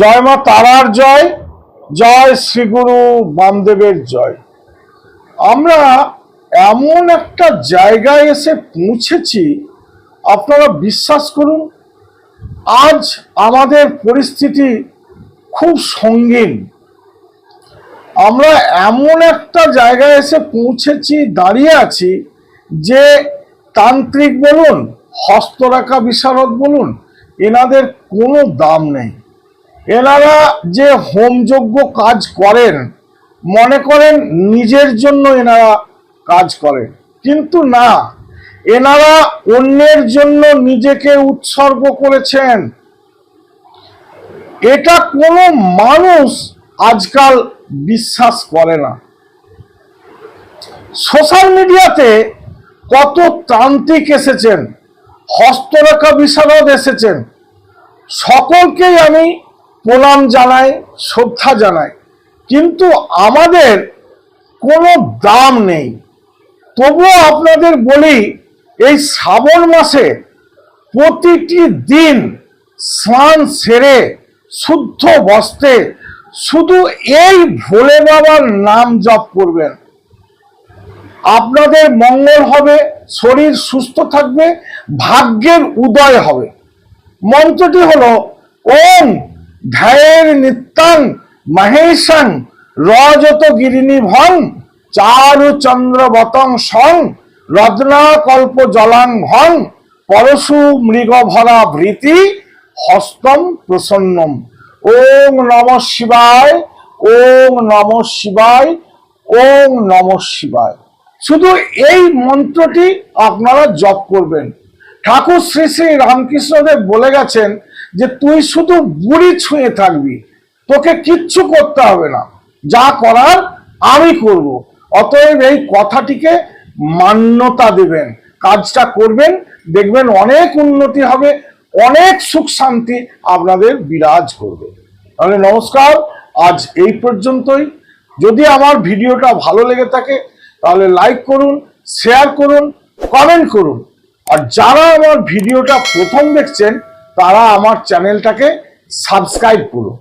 জয় মা তারার জয় জয় শ্রীগুরু বামদেবের জয়। আমরা এমন একটা জায়গায় এসে পৌঁছেছি, আপনারা বিশ্বাস করুন, আজ আমাদের পরিস্থিতি খুব সঙ্গীন। আমরা এমন একটা জায়গায় এসে পৌঁছেছি, দাঁড়িয়ে আছি যে তান্ত্রিক বলুন, হস্তরেখা বিশারদ বলুন, এনাদের কোনো দাম নেই। এনারা যে হোমযজ্ঞ কাজ করেন, মনে করেন নিজের জন্য এনারা কাজ করেন। কিন্তু না, এনারা অন্যের জন্য নিজেকে উৎসর্গ করেছেন। এটা কোনো মানুষ আজকাল বিশ্বাস করে না। সোশ্যাল মিডিয়াতে কত তান্ত্রিক এসেছেন, হস্তরেখা বিশারদ এসেছেন। সকলকেই আমি প্রণাম জানাই শ্রদ্ধা জানাই কিন্তু আমাদের কোনো দাম নেই। তবুও আপনাদের বলি, এই শ্রাবণ মাসে প্রতিটি দিন স্নান সেরে, শুদ্ধ বস্ত্রে শুধু এই ভোলে বাবার নাম জপ করবেন। আপনাদের মঙ্গল হবে, শরীর সুস্থ থাকবে, ভাগ্যের উদয় হবে। মন্ত্রটি হলো, ওম ধ্যায়ের নিত্যাং মহেশং রজত গিরিনি ভং চারু চন্দ্রবতং সং রত্নাকল্প জলাং ভং পরশু মৃগ ভরা ভৃতি হস্তম প্রসন্নম। ওং নম শিবায়, ওং নম শিবায়, ওং নম শিবায়। শুধু এই মন্ত্রটি আপনারা জপ করবেন। ঠাকুর শ্রী শ্রী রামকৃষ্ণদেব বলে গেছেন যে তুই শুধু বুড়ি ছুঁয়ে থাকবি, তোকে কিচ্ছু করতে হবে না। যা করার আমি করব। অতএব এই কথাটিকে মান্যতা দেবেন, কাজটা করবেন, দেখবেন অনেক উন্নতি হবে, অনেক সুখ শান্তি আপনাদের বিরাজ করবে। তাহলে নমস্কার, আজ এই পর্যন্তই। যদি আমার ভিডিওটা ভালো লেগে থাকে, তাহলে লাইক করুন শেয়ার করুন কমেন্ট করুন। আর যারা আমার ভিডিওটা প্রথম দেখছেন তারা আমার চ্যানেলটাকে সাবস্ক্রাইব করুন।